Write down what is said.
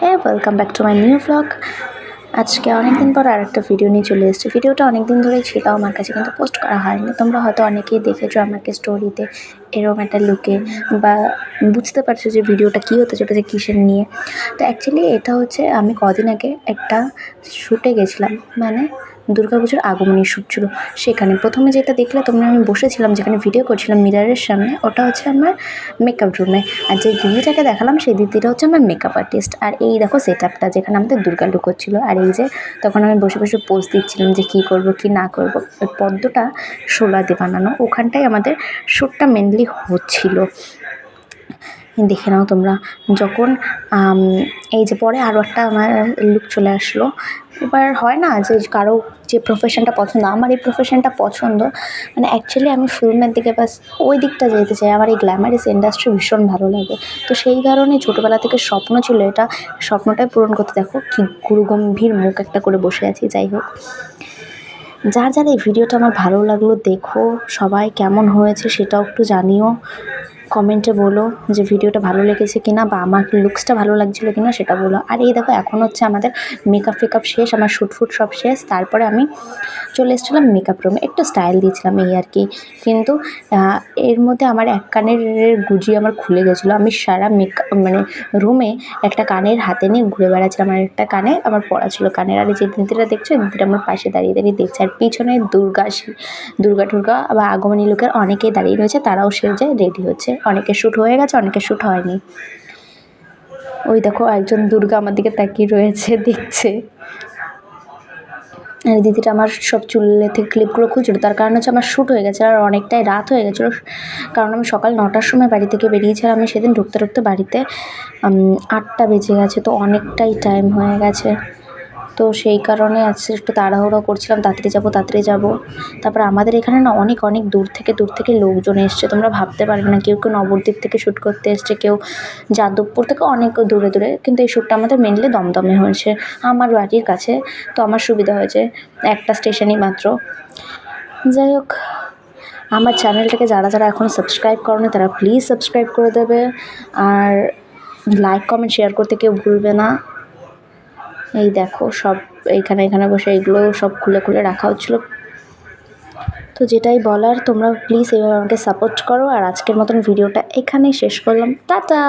হ্যাঁ welcome back to my new blog আজকে অনেকদিন পর আর একটা ভিডিও নিয়ে চলে এসেছি। ভিডিওটা অনেকদিন ধরেই ছিল, আমার কাছে কিন্তু পোস্ট করা হয়নি। তোমরা হয়তো অনেকেই দেখেছ আমাকে স্টোরিতে এরম একটা লুকে বা বুঝতে পারছ যে ভিডিওটা কী হতে চলেছে কিসের নিয়ে। তো অ্যাকচুয়ালি এটা হচ্ছে, আমি কদিন আগে একটা শ্যুটে গেছিলাম। মানে দুর্গা পুজোর আগমনী শ্যুট সেখানে প্রথমে যেটা দেখলে তোমরা আমি বসেছিলাম, যেখানে ভিডিও করছিলাম মিরারের সামনে, ওটা হচ্ছে আমার মেকআপ রুমে আর যে দিদিটাকে দেখালাম, সেই দিদিটা হচ্ছে আমার মেকআপ আর্টিস্ট আর এই দেখো সেট আপটা যেখানে আমাদের দুর্গা লুক হচ্ছিল আর এই যে তখন আমি বসে বসে পোজ দিচ্ছিলাম যে কী করব, কি না করব। ওই পদ্মটা শোলা দিয়ে বানানো, ওখানটায় আমাদের শ্যুটটা মেনলি হচ্ছিল। দেখে নাও তোমরা। যখন এই যে পরে আরও একটা আমার লুক চলে আসলো। এবার হয় না যে কারও যে প্রফেশনটা পছন্দ, আমার এই প্রফেশনটা পছন্দ। মানে অ্যাকচুয়ালি আমি ফিল্মের দিকে বাস ওই দিকটা যেতে চাই। আমার এই গ্ল্যামারাস ইন্ডাস্ট্রি ভীষণ ভালো লাগে। তো সেই কারণে ছোটোবেলা থেকে স্বপ্ন ছিল এটা। স্বপ্নটাই পূরণ করতে। দেখো কি গুরুগম্ভীর মুখ একটা করে বসে আছি, যাই হোক। যার যার এই ভিডিওটা আমার ভালো লাগল, দেখো সবাই কেমন হয়েছে সেটাও একটু জানিও। কমেন্টে বলো যে ভিডিওটা ভালো লেগেছে কিনা বা আমার লুকসটা ভালো লাগছিল কিনা সেটা বলো। আর এই দেখো, এখন হচ্ছে আমাদের মেকআপ ফেকআপ শেষ, আমার শ্যুট ফুট সব শেষ। তারপরে আমি চলে এসেছিলাম মেকআপ রুমে একটু স্টাইল দিয়েছিলাম এই আর কি। কিন্তু এর মধ্যে আমার এক কানের গুজি আমার খুলে গেছিল। আমি সারা মেকআপ মানে রুমে একটা কানের হাতে নিয়ে ঘুরে বেড়াচ্ছিলাম। আর একটা কানে আমার পড়া ছিল কানের। আর যে দিদিটা দেখছ দিদিটা আমার পাশে দাঁড়িয়ে দাঁড়িয়ে দেখছে। আর পিছনে দুর্গা দুর্গা টুর্গা বা আগমনী লোকের অনেকেই দাঁড়িয়ে রয়েছে। তারাও সেজে রেডি হচ্ছে। অনেকের শ্যুট হয়ে গেছে, অনেকে শ্যুট হয়নি। ওই দেখো একজন দুর্গা আমার দিকে তাকিয়ে রয়েছে, দেখছে। আর দিদিটা আমার সব চুলে থেকে ক্লিপগুলো খুলছিল, তার কারণ হচ্ছে আমার শ্যুট হয়ে গেছে আর অনেকটাই রাত হয়ে গেছিল। কারণ আমি সকাল নটার সময় বাড়ি থেকে বেরিয়েছিলাম, আমি সেদিন ঢুকতে ঢুকতে বাড়িতে আটটা বেজে গেছে, তো অনেকটাই টাইম হয়ে গেছে। তো সেই কারণে আজকে একটু তাড়াহুড়ো করছিলাম, তাড়াতাড়ি যাব তাড়াতাড়ি যাব। তারপর আমাদের এখানে না অনেক অনেক দূর থেকে দূর থেকে লোকজন এসছে, তোমরা ভাবতে পারবে না, কেউ কেউ নবদ্বীপ থেকে শ্যুট করতে এসছে, কেউ যাদবপুর থেকে অনেক দূরে দূরে, কিন্তু এই শ্যুটটা আমাদের মেনলি দমদমে হয়েছে, আমার বাড়ির কাছে, তো আমার সুবিধা হয়েছে, একটা স্টেশনই মাত্র। যাই হোক, আমার চ্যানেলটাকে যারা যারা এখন সাবস্ক্রাইব করনি, তারা প্লিজ সাবস্ক্রাইব করে দেবে, আর লাইক কমেন্ট শেয়ার করতে কেউ ভুলবে না। এই দেখো সব এখানে এখানে বসে এগুলো সব খুলে খুলে রাখা হচ্ছিল। তো যেটাই বলার, তোমরা প্লিজ এভাবে আমাকে সাপোর্ট করো। আর আজকের মতন ভিডিওটা এখানেই শেষ করলাম। টাটা!